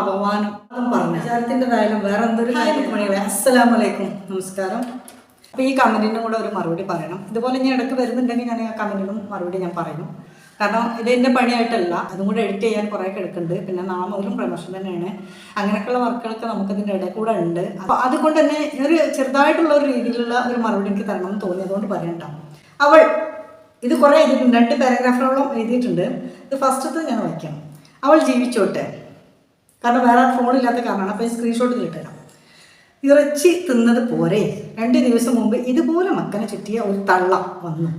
അപമാനം അതും പറഞ്ഞു. വിചാരത്തിന്റെതായാലും വേറെ എന്തൊരു മണികളെ. അസ്സലാമു അലൈക്കും നമസ്കാരം. അപ്പോൾ ഈ കമന്റിനും കൂടെ ഒരു മറുപടി പറയണം. ഇതുപോലെ ഞാൻ ഇടയ്ക്ക് വരുന്നുണ്ടെങ്കിൽ ഞാൻ ആ കമന്റിനും മറുപടി ഞാൻ പറയും. കാരണം ഇത് എന്റെ പണിയായിട്ടല്ല. അതും കൂടെ എഡിറ്റ് ചെയ്യാൻ കുറേ കിടക്കുന്നുണ്ട്. പിന്നെ നാളെ മുതലും പ്രമോഷൻ തന്നെയാണ്. അങ്ങനെയൊക്കെയുള്ള വർക്കുകളൊക്കെ നമുക്ക് ഇതിന്റെ ഇടയിൽ കൂടെ ഉണ്ട്. അപ്പോൾ അതുകൊണ്ട് തന്നെ ഒരു ചെറുതായിട്ടുള്ള ഒരു രീതിയിലുള്ള ഒരു മറുപടി എനിക്ക് തരണം എന്ന് തോന്നി. അതുകൊണ്ട് പറയണ്ട അവൾ ഇത് കുറേ എഴുതിയിട്ടുണ്ട്. രണ്ട് പാരഗ്രാഫുകളോളം എഴുതിയിട്ടുണ്ട്. ഇത് ഫസ്റ്റത്തെ ഞാൻ വായിക്കാം. അവൾ ജീവിച്ചോട്ടെ. കാരണം വേറെ ഫോണില്ലാത്ത കാരണമാണ്. അപ്പോൾ ഈ സ്ക്രീൻഷോട്ട് കിട്ടണം ഇറച്ചി തിന്നത് പോരെ. രണ്ട് ദിവസം മുമ്പ് ഇതുപോലെ മക്കനെ ചുറ്റിയ ഒരു തള്ള വന്നു.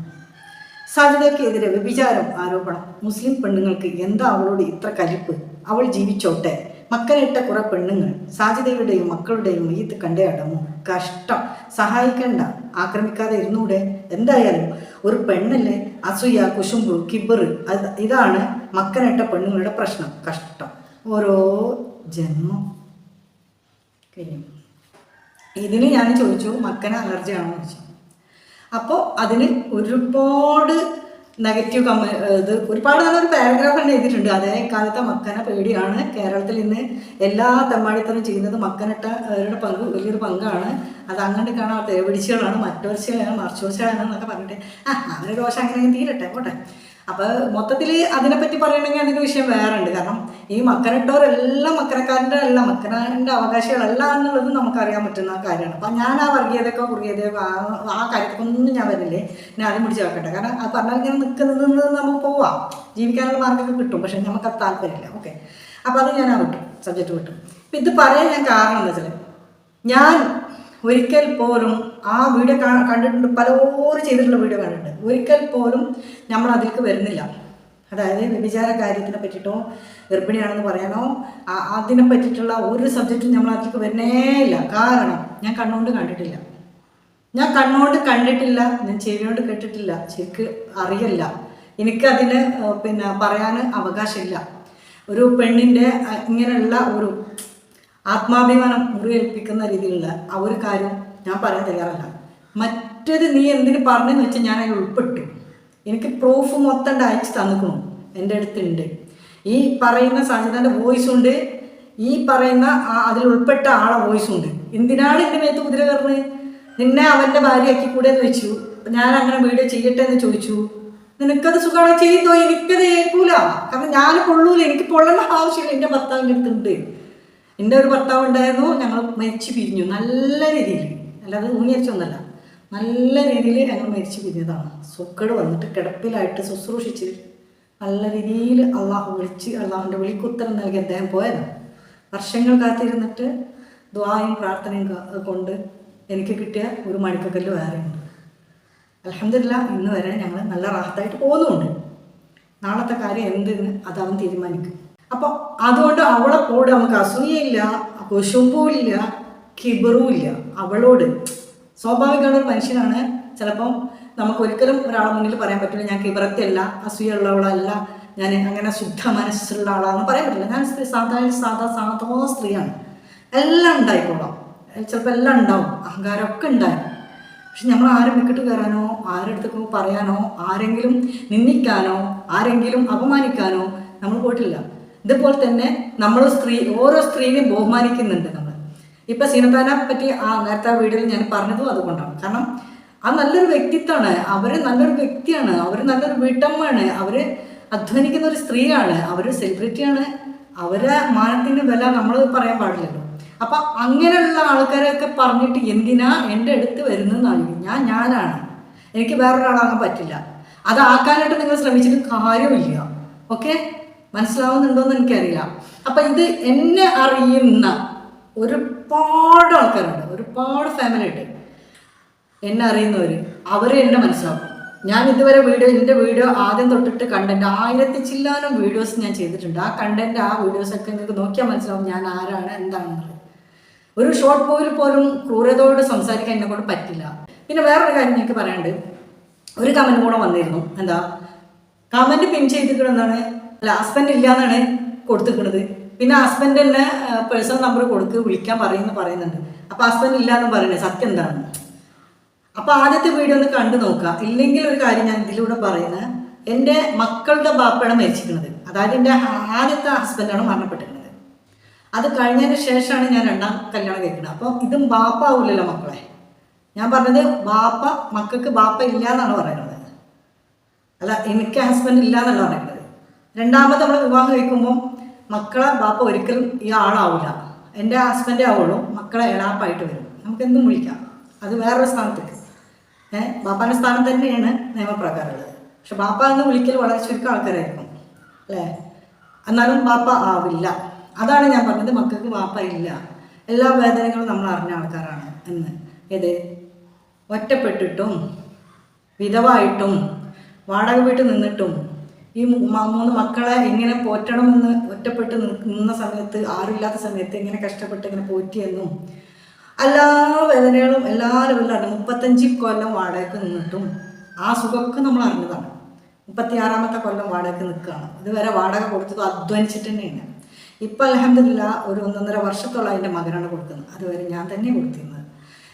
സാധ്യതയ്ക്കെതിരെ വ്യഭിചാരം ആരോപണം. മുസ്ലിം പെണ്ണുങ്ങൾക്ക് എന്താ അവളോട് ഇത്ര കലിപ്പ്? അവൾ ജീവിച്ചോട്ടെ. മക്കനിട്ട കുറെ പെണ്ണുങ്ങൾ സാധ്യതയുടെയും മക്കളുടെയും മയ്യത്ത് കണ്ടേ അടമോ കഷ്ടം. സഹായിക്കണ്ട. ആക്രമിക്കാതെ ഇരുന്നൂടെ. എന്തായാലും ഒരു പെണ്ണല്ലേ? അസൂയ കുശുമ്പ് കിബറ്. അത് ഇതാണ് മക്കനിട്ട പെണ്ണുങ്ങളുടെ പ്രശ്നം. കഷ്ടം. ഓരോ ജന്മം. കഴിഞ്ഞു. ഇതിന് ഞാൻ ചോദിച്ചു മക്കന് അലർജി ആണോ? ചോദിച്ചു. അപ്പോൾ അതിന് ഒരുപാട് നെഗറ്റീവ് കമ ഇത് ഒരുപാട് നല്ലൊരു പാരഗ്രാഫ് തന്നെ എഴുതിയിട്ടുണ്ട്. അതേ കാലത്തെ മക്കന പേടിയാണ്. കേരളത്തിൽ ഇന്ന് എല്ലാ തെമ്മാടിത്തരം ചെയ്യുന്നത് മക്കനിട്ട അവരുടെ പങ്ക് വലിയൊരു പങ്കാണ്. അത് അങ്ങോട്ട് കാണാൻ തേവിടിച്ചുകളാണ് മറ്റോർച്ചയാണ് മറിച്ചോർച്ചയാണ് എന്നൊക്കെ പറഞ്ഞിട്ട്. ആ അവരുടെ ദോഷം അങ്ങനെ തീരട്ടെ പോട്ടെ. അപ്പോൾ മൊത്തത്തിൽ അതിനെപ്പറ്റി പറയണമെങ്കിൽ അതിന്റെ വിഷയം വേറെ ഉണ്ട് കാരണം ഈ മക്കനിട്ടവരെല്ലാം മക്കനക്കാരന്റെ അല്ല മക്കനാരന്റെ അവകാശികളല്ല എന്നുള്ളത് നമുക്കറിയാൻ പറ്റുന്ന കാര്യമാണ്. അപ്പം ഞാൻ ആ വർഗീയതയൊക്കെ കുറുകിയതയോ ആ ആ കാര്യത്തിലൊന്നും ഞാൻ വരുന്നില്ലേ? ഞാൻ ആദ്യം പിടിച്ച് വെക്കട്ടെ. കാരണം അത് പറഞ്ഞാൽ ഇങ്ങനെ നിൽക്കുന്നത് നമുക്ക് പോവാം. ജീവിക്കാനുള്ള മാർഗമൊക്കെ കിട്ടും പക്ഷെ നമുക്ക് അത് താല്പര്യമില്ല. ഓക്കെ. അപ്പോൾ അത് ഞാൻ ആ വിട്ടു. സബ്ജക്റ്റ് വിട്ടു. അപ്പം ഇത് പറയാൻ ഞാൻ കാരണം എന്താ വെച്ചാൽ ഞാൻ ഒരിക്കൽ പോലും ആ വീഡിയോ കണ്ടിട്ടുണ്ട് പലരും ചെയ്തിട്ടുള്ള വീഡിയോ കണ്ടിട്ടുണ്ട്. ഒരിക്കൽ പോലും നമ്മൾ അതിലേക്ക് വരുന്നില്ല. അതായത് വ്യഭിചാര കാര്യത്തിനെ പറ്റിയിട്ടോ ഗർഭിണിയാണെന്ന് പറയാനോ അതിനെ പറ്റിയിട്ടുള്ള ഒരു സബ്ജക്റ്റും നമ്മൾ അതിലേക്ക് വരുന്നേ ഇല്ല. കാരണം ഞാൻ കണ്ണുകൊണ്ട് കണ്ടിട്ടില്ല. ഞാൻ കണ്ണുകൊണ്ട് കണ്ടിട്ടില്ല ഞാൻ ചെവിയോണ്ട് കേട്ടിട്ടില്ല ചെക്ക് അറിയില്ല. എനിക്കതിന് പിന്നെ പറയാൻ അവകാശമില്ല. ഒരു പെണ്ണിന്റെ ഇങ്ങനെയുള്ള ഒരു ആത്മാഭിമാനം മുറിവേൽപ്പിക്കുന്ന രീതിയിലുള്ള ആ ഒരു കാര്യം ഞാൻ പറയാൻ തയ്യാറല്ല. മറ്റേത് നീ എന്തിന് പറഞ്ഞെന്ന് വെച്ചാൽ ഞാൻ അതിൽ ഉൾപ്പെട്ടു. എനിക്ക് പ്രൂഫ് മൊത്തം അയച്ച് തന്നിക്കണു. എന്റെ അടുത്തുണ്ട്. ഈ പറയുന്ന സാധ്യതന്റെ വോയിസ് ഉണ്ട്. ഈ പറയുന്ന അതിൽ ഉൾപ്പെട്ട ആളെ വോയിസ് ഉണ്ട്. എന്തിനാണ് എന്റെ മേത്ത് കുതിര കയറുന്നത്? നിന്നെ അവന്റെ ഭാര്യയാക്കി കൂടെ എന്ന് വെച്ചു ഞാൻ അങ്ങനെ വീഡിയോ ചെയ്യട്ടെ എന്ന് ചോദിച്ചു. നിനക്കത് സുഖമാണ്? ചെയ്യുന്നോ എനിക്കത് ഏൽക്കൂല. കാരണം ഞാൻ കൊള്ളൂല എനിക്ക് പൊള്ളേണ്ട ആവശ്യമില്ല. എന്റെ ഭർത്താവിന്റെ അടുത്തുണ്ട്. എന്റെ ഒരു ഭർത്താവ് ഉണ്ടായിരുന്നു ഞങ്ങൾ മരിച്ചു പിരിഞ്ഞു. നല്ല രീതിയിൽ. അല്ലാതെ ഊണിയച്ചൊന്നല്ല നല്ല രീതിയിൽ ഞങ്ങൾ മരിച്ചു പിരിഞ്ഞതാണ്. സുക്കേട് വന്നിട്ട് കിടപ്പിലായിട്ട് ശുശ്രൂഷിച്ച് നല്ല രീതിയിൽ അള്ളാഹു വിളിച്ച് അള്ളാഹുവിന്റെ വിളിക്കുത്തരം നൽകി അദ്ദേഹം പോയതാണ്. വർഷങ്ങൾ കാത്തിരുന്നിട്ട് ദ്വായും പ്രാർത്ഥനയും കൊണ്ട് എനിക്ക് കിട്ടിയ ഒരു മണിക്കക്കല്ല് വേറെയുണ്ട് അലഹമില്ല ഇന്ന് വരെ ഞങ്ങൾ നല്ല റാഹത്തായിട്ട് പോകുന്നുമുണ്ട് നാളത്തെ കാര്യം എന്തെന്ന് അത് തീരുമാനിക്കും. അപ്പോൾ അതുകൊണ്ട് അവളെ കൂടെ നമുക്ക് അസൂയയില്ല കുശുമ്പുമില്ല കിബറുമില്ല അവളോട്. സ്വാഭാവികമാണ് ഒരു മനുഷ്യനാണ്. ചിലപ്പം നമുക്ക് ഒരിക്കലും ഒരാളെ മുന്നിൽ പറയാൻ പറ്റില്ല ഞാൻ കിബറത്തല്ല അസൂയുള്ളവളല്ല ഞാൻ അങ്ങനെ ശുദ്ധ മനസ്സുള്ള ആളാണെന്ന് പറയാൻ പറ്റില്ല. ഞാൻ സ്ത്രീ സാധാരണ സാധാ സാധാ സ്ത്രീയാണ്. എല്ലാം ഉണ്ടായിക്കോളാം. ചിലപ്പോൾ എല്ലാം ഉണ്ടാവും അഹങ്കാരമൊക്കെ ഉണ്ടായി പക്ഷെ നമ്മൾ ആരും വിക്കിട്ട് കയറാനോ ആരെടുത്തേക്കോ പറയാനോ ആരെങ്കിലും നിന്ദിക്കാനോ ആരെങ്കിലും അപമാനിക്കാനോ നമ്മൾ പോയിട്ടില്ല. ഇതുപോലെ തന്നെ നമ്മൾ സ്ത്രീ ഓരോ സ്ത്രീനെയും ബഹുമാനിക്കുന്നുണ്ട് നമ്മൾ ഇപ്പൊ സീനത്താനെ പറ്റി ആ നേരത്തെ വീഡിയോയിൽ ഞാൻ പറഞ്ഞതും അതുകൊണ്ടാണ്. കാരണം ആ നല്ലൊരു വ്യക്തിത്വമാണ്. അവർ നല്ലൊരു വ്യക്തിയാണ്. അവർ നല്ലൊരു വീട്ടമ്മയാണ്. അവർ അധ്വാനിക്കുന്ന ഒരു സ്ത്രീയാണ്. അവർ സെലിബ്രിറ്റിയാണ്. അവരെ മാനത്തിന്റെ വില നമ്മൾ പറയാൻ പാടില്ലല്ലോ. അപ്പൊ അങ്ങനെയുള്ള ആൾക്കാരെയൊക്കെ പറഞ്ഞിട്ട് എന്തിനാ എന്റെ അടുത്ത് വരുന്നതെന്നാണ് ഞാൻ ഞാനാണ്. എനിക്ക് വേറൊരാളാകാൻ പറ്റില്ല. അതാക്കാനായിട്ട് നിങ്ങൾ ശ്രമിച്ചിട്ട് കാര്യമില്ല. ഓക്കെ? മനസ്സിലാവുന്നുണ്ടോന്ന് എനിക്കറിയില്ല. അപ്പൊ ഇത് എന്നെ അറിയുന്ന ഒരുപാട് ആൾക്കാരുണ്ട്. ഒരുപാട് ഫാമിലി ഉണ്ട്. എന്നെ അറിയുന്നവർ അവരെ എന്നെ മനസ്സിലാവും ഞാൻ ഇതുവരെ വീഡിയോ എന്റെ വീഡിയോ ആദ്യം തൊട്ടിട്ട് കണ്ടന്റ് ആയിരത്തി ചില്ലാനും വീഡിയോസ് ഞാൻ ചെയ്തിട്ടുണ്ട്. ആ കണ്ടന്റ് ആ വീഡിയോസ് ഒക്കെ നിങ്ങൾക്ക് നോക്കിയാൽ മനസ്സിലാവും ഞാൻ ആരാണ് എന്താണെന്നുള്ളത് ഒരു ഷോർട്ട് മൂവിൽ പോലും ക്രൂരതയോട് സംസാരിക്കാൻ എന്നെ കൊണ്ട് പറ്റില്ല. പിന്നെ വേറൊരു കാര്യം എനിക്ക് പറയാനുണ്ട്. ഒരു കമന്റ് കൂടെ വന്നിരുന്നു. എന്താ? കമന്റ് പിൻ ചെയ്തിട്ടുണ്ടെന്നാണ് അല്ല ഹസ്ബൻഡ് ഇല്ല എന്നാണ് കൊടുത്തിരിക്കുന്നത്. പിന്നെ ഹസ്ബൻഡ് തന്നെ പേഴ്സണൽ നമ്പർ കൊടുക്ക് വിളിക്കാൻ പറയുന്നു പറയുന്നുണ്ട്. അപ്പൊ ഹസ്ബൻഡ് ഇല്ല എന്ന് പറയുന്നത് സത്യം എന്താണ്? അപ്പൊ ആദ്യത്തെ വീഡിയോ ഒന്ന് കണ്ടു നോക്കുക. ഇല്ലെങ്കിൽ ഒരു കാര്യം ഞാൻ ഇതിലൂടെ പറയുന്നത് എന്റെ മക്കളുടെ ബാപ്പയാണ് മരിച്ചിരിക്കുന്നത്. അതായത് എന്റെ ആദ്യത്തെ ഹസ്ബൻഡാണ് മരണപ്പെട്ടിരിക്കുന്നത്. അത് കഴിഞ്ഞതിന് ശേഷമാണ് ഞാൻ രണ്ടാം കല്യാണം കഴിക്കുന്നത്. അപ്പൊ ഇതും ബാപ്പ ആവില്ലല്ലോ മക്കളെ. ഞാൻ പറഞ്ഞത് ബാപ്പ മക്കൾക്ക് ബാപ്പ ഇല്ല എന്നാണ് പറയുന്നത്. അല്ല എനിക്ക് ഹസ്ബൻഡ് ഇല്ല എന്നാണ് പറയുന്നത്. രണ്ടാമത് നമ്മൾ വിവാഹം കഴിക്കുമ്പോൾ മക്കളെ ബാപ്പ ഒരിക്കലും ഈ ആളാവില്ല എന്റെ ഹസ്ബൻഡേ ആവുള്ളൂ. മക്കളെ എളാപ്പായിട്ട് വരും. നമുക്ക് എന്തും വിളിക്കാം. അത് വേറൊരു സ്ഥാനത്തേക്ക്. ഏഹ് ബാപ്പാന്റെ സ്ഥാനം തന്നെയാണ് നിയമപ്രകാരമുള്ളത്. പക്ഷെ ബാപ്പ എന്ന് വിളിക്കൽ വളരെ ചുരുക്കം ആൾക്കാരായിരിക്കും. അല്ലേ? എന്നാലും ബാപ്പ ആവില്ല. അതാണ് ഞാൻ പറഞ്ഞത്. മക്കൾക്ക് ബാപ്പ ഇല്ല. എല്ലാ വേദനകളും നമ്മൾ അറിഞ്ഞ ആൾക്കാരാണ് എന്ന്. ഏത്? ഒറ്റപ്പെട്ടിട്ടും വിധവായിട്ടും വാടക വീട്ടിൽ നിന്നിട്ടും ഈ മൂന്ന് മക്കളെ എങ്ങനെ പോറ്റണമെന്ന് ഒറ്റപ്പെട്ട് നിന്ന സമയത്ത് ആരുമില്ലാത്ത സമയത്ത് എങ്ങനെ കഷ്ടപ്പെട്ട് ഇങ്ങനെ പോറ്റിയെന്നും എല്ലാ വേദനകളും എല്ലാ ലെവലിലാണ് മുപ്പത്തഞ്ച് കൊല്ലം വാടകയ്ക്ക് നിന്നിട്ടും ആ സുഖമൊക്കെ നമ്മൾ അറിഞ്ഞതാണ്. മുപ്പത്തിയാറാമത്തെ കൊല്ലം വാടകയ്ക്ക് നിൽക്കുകയാണ്. ഇതുവരെ വാടക കൊടുത്തത് അധ്വാനിച്ചിട്ട് തന്നെയാണ്. ഇപ്പം അലഹമില്ല ഒരു ഒന്നൊന്നര വർഷത്തോളം അതിന്റെ മകനാണ് കൊടുക്കുന്നത്. അതുവരെ ഞാൻ തന്നെ കൊടുത്തിരുന്നത്.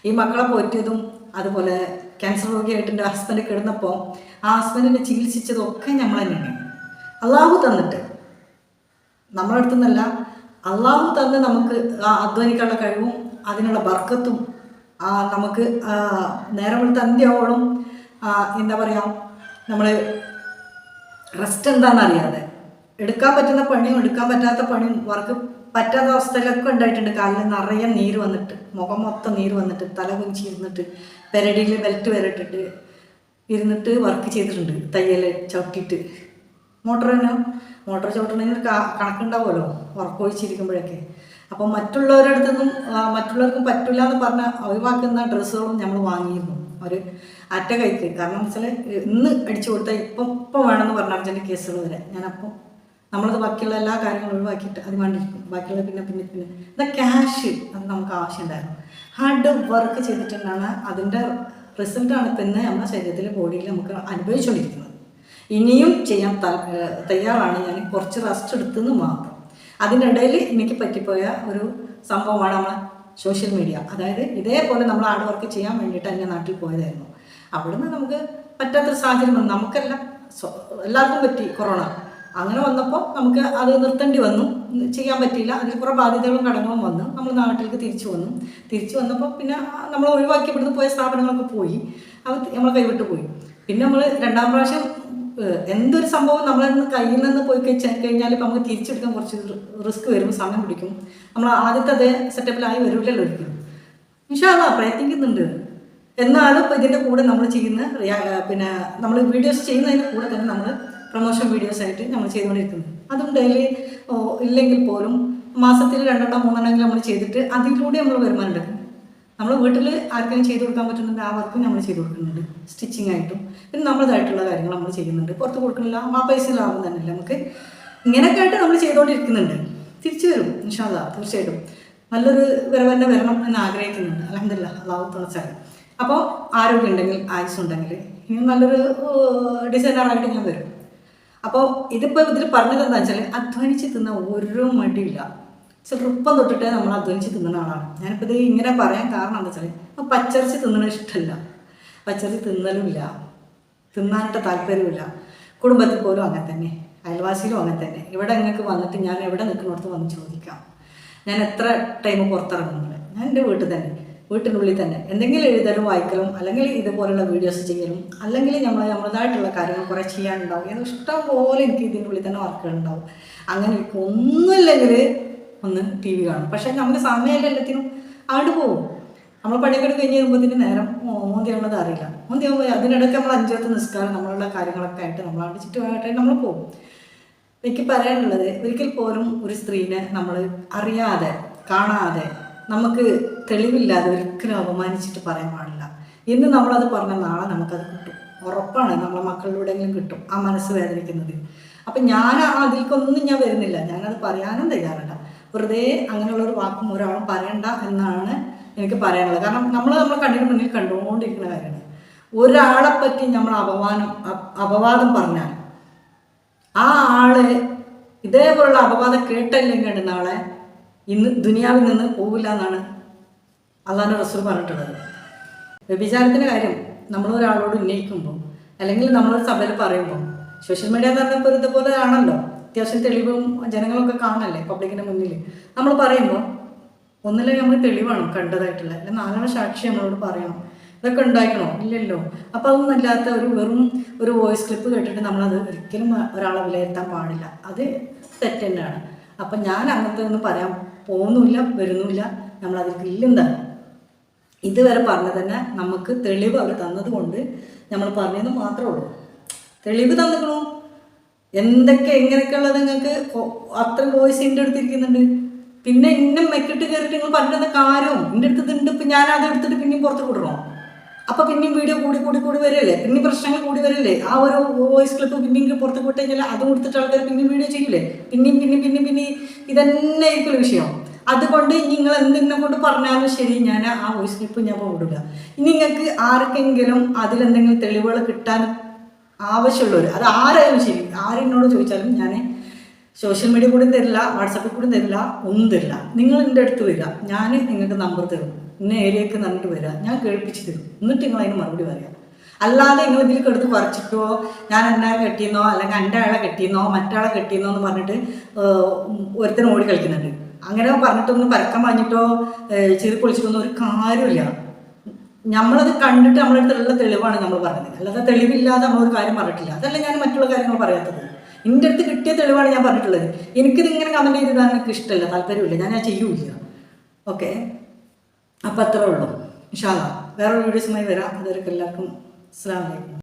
ഈ മക്കളെ പോറ്റിയതും അതുപോലെ ക്യാൻസർ രോഗിയായിട്ട് എന്റെ ഹസ്ബൻഡ് കിടന്നപ്പോൾ ആ ഹസ്ബൻഡിനെ ചികിത്സിച്ചതൊക്കെ ഞമ്മൾ തന്നെയാണ്. അള്ളാഹു തന്നിട്ട്. നമ്മളെ അടുത്തു നിന്നല്ല അള്ളാഹു തന്ന് നമുക്ക് ആ അധ്വാനിക്കാനുള്ള കഴിവും അതിനുള്ള ബർക്കത്തും നമുക്ക് നേരം വെളുത്ത അന്ത്യാവോളം എന്താ പറയുക നമ്മൾ റെസ്റ്റ് എന്താണെന്ന് അറിയാതെ എടുക്കാൻ പറ്റുന്ന പണിയും എടുക്കാൻ പറ്റാത്ത പണിയും വർക്ക് പറ്റാത്ത അവസ്ഥയിലൊക്കെ ഉണ്ടായിട്ടുണ്ട്. കാലിൽ നിറയെ നീര് വന്നിട്ട് മുഖം മൊത്തം നീര് വന്നിട്ട് തല കുഞ്ചി ഇരുന്നിട്ട് പെരടിയിൽ ബെൽറ്റ് വരട്ടിട്ട് ഇരുന്നിട്ട് വർക്ക് ചെയ്തിട്ടുണ്ട്. തയ്യൽ ചവിട്ടിയിട്ട്. മോട്ടർ തന്നെ. മോട്ടർ ചവിട്ടണതിന് കണക്കുണ്ടാവുമല്ലോ വർക്ക് ഉറക്കൊഴിച്ചിരിക്കുമ്പോഴൊക്കെ അപ്പോൾ മറ്റുള്ളവരുടെ അടുത്തൊന്നും മറ്റുള്ളവർക്കും പറ്റില്ല എന്ന് പറഞ്ഞ ഒഴിവാക്കുന്ന ഡ്രസ്സുകളും നമ്മൾ വാങ്ങിയിരുന്നു. ഒരു അറ്റ കൈക്ക്. കാരണം വെച്ചാൽ ഇന്ന് അടിച്ചു കൊടുത്താൽ ഇപ്പം ഇപ്പം വേണമെന്ന് പറഞ്ഞ അർജന്റ് കേസുകൾ വരെ. ഞാനപ്പം നമ്മളത് ബാക്കിയുള്ള എല്ലാ കാര്യങ്ങളും ഒഴിവാക്കിയിട്ട് അത് വേണ്ടിയിരിക്കും ബാക്കിയുള്ള പിന്നെ പിന്നെ പിന്നെ. ഇത് ക്യാഷ് അത് നമുക്ക് ആവശ്യമുണ്ടായിരുന്നു. ഹാർഡ് വർക്ക് ചെയ്തിട്ടുണ്ടാണ് അതിന്റെ റിസൾട്ടാണ് തന്നെ നമ്മുടെ ശരീരത്തിലെ ബോഡിയിൽ നമുക്ക് അനുഭവിച്ചുകൊണ്ടിരിക്കുന്നത് ഇനിയും ചെയ്യാൻ തയ്യാറാണ് ഞാൻ. കുറച്ച് റെസ്റ്റ് എടുത്തെന്ന് മാത്രം. അതിന്റെ ഇടയിൽ എനിക്ക് പറ്റിപ്പോയ ഒരു സംഭവമാണ് നമ്മളെ സോഷ്യൽ മീഡിയ അതായത് ഇതേപോലെ നമ്മൾ ഹാർഡ് വർക്ക് ചെയ്യാൻ വേണ്ടിയിട്ട് എന്റെ നാട്ടിൽ പോയതായിരുന്നു. അവിടുന്ന് നമുക്ക് പറ്റാത്തൊരു സാഹചര്യം നമുക്കല്ല എല്ലാവർക്കും പറ്റി കൊറോണ അങ്ങനെ വന്നപ്പോൾ നമുക്ക് അത് നിർത്തേണ്ടി വന്നു. ചെയ്യാൻ പറ്റിയില്ല. അതിൽ കുറേ ബാധ്യതകളും കടങ്ങളും വന്നു. നമ്മൾ നാട്ടിലേക്ക് തിരിച്ചു വന്നു. തിരിച്ചു വന്നപ്പോൾ പിന്നെ നമ്മൾ ഒഴിവാക്കി ഇവിടുന്ന് പോയ സ്ഥാപനങ്ങളൊക്കെ പോയി. അത് നമ്മൾ കൈവിട്ട് പോയി. പിന്നെ നമ്മൾ രണ്ടാം പ്രാവശ്യം എന്തൊരു സംഭവം നിന്ന് കയ്യിൽ നിന്ന് പോയി കഴിഞ്ഞാൽ ഇപ്പം നമുക്ക് തിരിച്ചെടുക്കാൻ കുറച്ച് റിസ്ക് വരും സമയം പിടിക്കും. നമ്മൾ ആദ്യത്തെ അതേ സെറ്റപ്പിലായി വരില്ലല്ലോ ഒരിക്കലും. ഇൻഷാല്ല പ്രയത്നിക്കുന്നുണ്ട്. എന്നാലും ഇതിന്റെ കൂടെ നമ്മൾ ചെയ്യുന്ന പിന്നെ നമ്മൾ വീഡിയോസ് ചെയ്യുന്നതിന്റെ കൂടെ തന്നെ നമ്മൾ പ്രൊമോഷൻ വീഡിയോസ് ആയിട്ട് നമ്മൾ ചെയ്തുകൊണ്ടിരിക്കുന്നത്. അതും ഡെയിലി ഇല്ലെങ്കിൽ പോലും മാസത്തിൽ രണ്ടെണ്ണം മൂന്നെണ്ണമെങ്കിലും നമ്മൾ ചെയ്തിട്ട് അതിലൂടെ നമ്മൾ വരുമാനം എടുക്കും. നമ്മൾ വീട്ടിൽ ആർക്കെങ്കിലും ചെയ്തു കൊടുക്കാൻ പറ്റുന്നുണ്ട് ആ വർക്കും നമ്മൾ ചെയ്തു കൊടുക്കുന്നുണ്ട്. സ്റ്റിച്ചിങ് ആയിട്ടും പിന്നെ നമ്മളതായിട്ടുള്ള കാര്യങ്ങൾ നമ്മൾ ചെയ്യുന്നുണ്ട്. പുറത്ത് കൊടുക്കുന്നില്ല ആ പൈസ ലാഭം തന്നെയല്ല നമുക്ക്. ഇങ്ങനെയൊക്കെ ആയിട്ട് നമ്മൾ ചെയ്തുകൊണ്ടിരിക്കുന്നുണ്ട്. തിരിച്ചു വരും ഇൻഷാല്ല തീർച്ചയായിട്ടും. നല്ലൊരു വരവ് തന്നെ വരണം എന്ന് ആഗ്രഹിക്കുന്നുണ്ട്. അലഹമില്ല അള്ളാഹു തുളച്ചാൽ അപ്പോൾ ആരോഗ്യം ഉണ്ടെങ്കിൽ ആയുസ് ഉണ്ടെങ്കിൽ ഇനി നല്ലൊരു ഡിസൈനറായിട്ട് ഞാൻ വരും. അപ്പോൾ ഇതിപ്പോൾ ഇതിൽ പറഞ്ഞത് എന്താ വെച്ചാൽ അധ്വാനിച്ച് തിന്ന ഒരു മടിയില്ല ചെറുപ്പം തൊട്ടിട്ടേ നമ്മൾ അധ്വാനിച്ച് തിന്നുന്ന ആളാണ്. ഞാനിപ്പോൾ ഇത് ഇങ്ങനെ പറയാൻ കാരണം എന്താ വെച്ചാൽ പച്ചറിച്ച് തിന്നണ ഇഷ്ടമല്ല പച്ചറിച്ച് തിന്നലുമില്ല. തിന്നാനിട്ട് താല്പര്യമില്ല കുടുംബത്തിൽ പോലും അങ്ങനെ തന്നെ. അയൽവാസിയിലും അങ്ങനെ തന്നെ. ഇവിടെ നിങ്ങൾക്ക് വന്നിട്ട് ഞാൻ എവിടെ നിൽക്കുന്നിടത്ത് വന്ന് ചോദിക്കാം. ഞാൻ എത്ര ടൈം പുറത്തിറങ്ങുന്നുണ്ട് ഞാൻ എന്റെ വീട്ടിൽ തന്നെ. വീട്ടിനുള്ളിൽ തന്നെ. എന്തെങ്കിലും എഴുതലും വായിക്കലും അല്ലെങ്കിൽ ഇതുപോലുള്ള വീഡിയോസ് ചെയ്യലും അല്ലെങ്കിൽ നമ്മൾ നമ്മളതായിട്ടുള്ള കാര്യങ്ങൾ കുറേ ചെയ്യാനുണ്ടാവും. എന്ന് ഇഷ്ടം പോലെ എനിക്ക് ഇതിന്റെ ഉള്ളിൽ തന്നെ വർക്കുകൾ ഉണ്ടാവും അങ്ങനെ എനിക്ക് ഒന്നുമില്ലെങ്കിൽ ഒന്ന് ടി വി കാണും. പക്ഷേ നമുക്ക് സമയമല്ല എല്ലാത്തിനും. അങ്ങോട്ട് പോകും. നമ്മൾ പണിയൊക്കെ കഴിഞ്ഞ് കഴിയുമ്പോഴത്തേന് നേരം മോന്തിയാവുന്നത് അറിയില്ല. മോന്തിയാകുമ്പോൾ അതിനിടയ്ക്ക് നമ്മൾ അഞ്ചാമത്തെ നിസ്കാരം നമ്മളുടെ കാര്യങ്ങളൊക്കെ ആയിട്ട് നമ്മൾ അവിടെ ചുറ്റുമായിട്ട് നമ്മൾ പോകും. എനിക്ക് പറയാനുള്ളത് ഒരിക്കൽ പോലും ഒരു സ്ത്രീനെ നമ്മൾ അറിയാതെ കാണാതെ നമുക്ക് തെളിവില്ലാതെ ഒരിക്കലും അപമാനിച്ചിട്ട് പറയാൻ പാടില്ല. ഇന്ന് നമ്മളത് പറഞ്ഞ നാളെ നമുക്കത് കിട്ടും. ഉറപ്പാണ് നമ്മളെ മക്കളിലൂടെങ്കിലും കിട്ടും ആ മനസ്സ് വേദനിക്കുന്നത്. അപ്പം ഞാൻ അതിലേക്കൊന്നും ഞാൻ വരുന്നില്ല. ഞാനത് പറയാനും തയ്യാറല്ല. വെറുതെ അങ്ങനെയുള്ള ഒരു വാക്കും ഒരാളും പറയണ്ട എന്നാണ് എനിക്ക് പറയാനുള്ളത്. കാരണം നമ്മൾ നമ്മളെ കണ്ണിന് മുന്നിൽ കണ്ടുകൊണ്ടിരിക്കുന്ന കാര്യമാണ്. ഒരാളെ പറ്റി നമ്മൾ അപമാനം അപവാദം പറഞ്ഞാൽ ആ ആൾ ഇതേപോലുള്ള അപവാദം കേട്ടില്ലെങ്കിൽ നാളെ ഇന്ന് ദുനിയാവിൽ നിന്ന് പോവില്ല എന്നാണ് അള്ളാന്റെ റസൂൽ പറഞ്ഞിട്ടുള്ളത്. വ്യഭിചാരത്തിന്റെ കാര്യം നമ്മളൊരാളോട് ഉന്നയിക്കുമ്പോൾ അല്ലെങ്കിൽ നമ്മളൊരു സഭയിൽ പറയുമ്പോൾ സോഷ്യൽ മീഡിയ എന്ന് പറഞ്ഞപ്പോൾ ഇതുപോലെ ആണല്ലോ. അത്യാവശ്യം തെളിവും ജനങ്ങളൊക്കെ കാണല്ലേ പബ്ലിക്കിന്റെ മുന്നിൽ. നമ്മൾ പറയുമ്പോൾ ഒന്നില്ലെങ്കിൽ നമ്മൾ തെളിവാണ് കണ്ടതായിട്ടുള്ള അല്ലെങ്കിൽ നാലാണ് സാക്ഷി നമ്മളോട് പറയണം. ഇതൊക്കെ ഉണ്ടാക്കണോ ഇല്ലല്ലോ. അപ്പോൾ അതൊന്നും അല്ലാത്ത ഒരു വെറും ഒരു വോയിസ് ക്ലിപ്പ് കേട്ടിട്ട് നമ്മളത് ഒരിക്കലും ഒരാളെ വിലയിരുത്താൻ പാടില്ല. അത് തെറ്റ് തന്നെയാണ് അപ്പം ഞാൻ അങ്ങനത്തെ ഒന്നും പറയാൻ പോകുന്നുമില്ല വരുന്നുമില്ല അതിൽ ഇല്ലെന്താ ഇതുവരെ പറഞ്ഞ തന്നെ നമുക്ക് തെളിവ് അവർ തന്നതുകൊണ്ട് നമ്മൾ പറഞ്ഞതെന്ന് മാത്രമേ ഉള്ളൂ. തെളിവ് തന്നിക്കണു എന്തൊക്കെ എങ്ങനെയൊക്കെയുള്ളത് നിങ്ങൾക്ക് അത്ര വോയിസ് എന്റെ അടുത്തിരിക്കുന്നുണ്ട് പിന്നെ ഇന്നും മെക്കിട്ട് കയറിയിട്ട് നിങ്ങൾ പറഞ്ഞിരുന്ന കാര്യവും എന്റെ അടുത്ത് ഇതുണ്ട് ഇപ്പം ഞാൻ അത് എടുത്തിട്ട് പിന്നെയും പുറത്ത് വിടണോ? അപ്പൊ പിന്നെയും വീഡിയോ കൂടി കൂടി കൂടി വരില്ലേ? പിന്നെ പ്രശ്നങ്ങൾ കൂടി വരില്ലേ? ആ ഒരു വോയിസ് ക്ലിപ്പ് പിന്നെയും പുറത്ത് പോയിട്ട് കഴിഞ്ഞാൽ അതും കൊടുത്തിട്ട് ആൾക്കാർ പിന്നെയും വീഡിയോ ചെയ്യില്ലേ പിന്നെയും പിന്നെയും പിന്നെ പിന്നെ ഇതന്നെ ആയിരിക്കും വിഷയം. അതുകൊണ്ട് നിങ്ങൾ എന്തെങ്കിലും കൊണ്ട് പറഞ്ഞാലും ശരി ഞാൻ ആ വോയിസ് ക്ലിപ്പ് ഞാൻ വിടില്ല ഇനി നിങ്ങൾക്ക് ആർക്കെങ്കിലും അതിലെന്തെങ്കിലും തെളിവുകൾ കിട്ടാൻ ആവശ്യമുള്ളവർ അത് ആരായാലും ശരി ആരെന്നോട് ചോദിച്ചാലും ഞാൻ സോഷ്യൽ മീഡിയ കൂടെ തരില്ല വാട്സപ്പിൽ കൂടെ തരില്ല ഒന്നും തരില്ല. നിങ്ങൾ എന്റെ അടുത്ത് വരിക ഞാൻ നിങ്ങൾക്ക് നമ്പർ തരും. ഇന്ന ഏരിയക്ക് നിന്നിട്ട് വരാം. ഞാൻ കേൾപ്പിച്ച് തരും. എന്നിട്ട് നിങ്ങൾ അതിന് മറുപടി പറയാം. അല്ലാതെ നിങ്ങൾ ഇതിൽ കെടുത്ത് പറിച്ചിട്ടോ ഞാൻ എന്നെ കെട്ടിയെന്നോ അല്ലെങ്കിൽ എന്റെ ആളെ കെട്ടിയെന്നോ മറ്റാളെ കെട്ടിയെന്നോ എന്ന് പറഞ്ഞിട്ട് ഒരുത്തനും ഓടി കളിക്കുന്നുണ്ട്. അങ്ങനെ പറഞ്ഞിട്ടൊന്നും പരക്കം പറഞ്ഞിട്ടോ ചിരി പൊളിച്ചിട്ടൊന്നും ഒരു കാര്യമില്ല. നമ്മളത് കണ്ടിട്ട് നമ്മുടെ അടുത്തുള്ള തെളിവാണ് നമ്മൾ പറഞ്ഞത്. അല്ലാതെ തെളിവില്ലാതെ നമ്മളൊരു കാര്യം പറഞ്ഞിട്ടില്ല. അതല്ല ഞാൻ മറ്റുള്ള കാര്യങ്ങൾ പറയാത്തത്. എന്റെ അടുത്ത് കിട്ടിയ തെളിവാണ് ഞാൻ പറഞ്ഞിട്ടുള്ളത്. എനിക്കിത് ഇങ്ങനെ കമന്റ് ചെയ്തതാണ് എനിക്ക് ഇഷ്ടമല്ല താല്പര്യമില്ല. ഞാൻ ഞാൻ ചെയ്യൂല ഓക്കെ അപ്പം അത്രേ ഉള്ളൂ ഇൻഷാല്ല വേറെ വീഡിയോസുമായി വരാം. അതുവരെ എല്ലാവർക്കും അസ്സാം വലൈക്കും